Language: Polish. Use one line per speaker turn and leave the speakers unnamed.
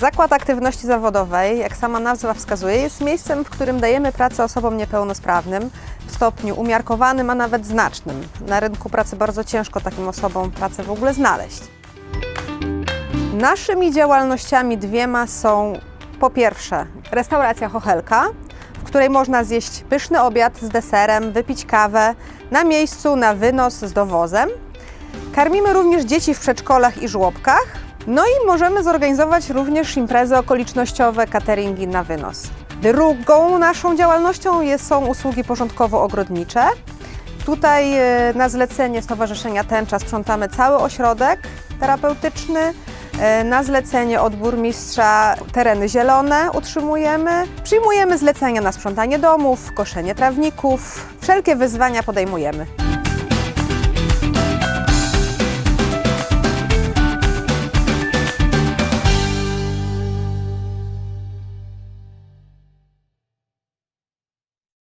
Zakład Aktywności Zawodowej, jak sama nazwa wskazuje, jest miejscem, w którym dajemy pracę osobom niepełnosprawnym w stopniu umiarkowanym, a nawet znacznym. Na rynku pracy bardzo ciężko takim osobom pracę w ogóle znaleźć. Naszymi działalnościami dwiema są po pierwsze restauracja Chochelka, w której można zjeść pyszny obiad z deserem, wypić kawę na miejscu, na wynos z dowozem. Karmimy również dzieci w przedszkolach i żłobkach. No i możemy zorganizować również imprezy okolicznościowe, cateringi na wynos. Drugą naszą działalnością jest, są usługi porządkowo-ogrodnicze. Tutaj e, na zlecenie Stowarzyszenia Tęcza sprzątamy cały ośrodek terapeutyczny. E, Na zlecenie od burmistrza tereny zielone utrzymujemy. Przyjmujemy zlecenia na sprzątanie domów, koszenie trawników. Wszelkie wyzwania podejmujemy.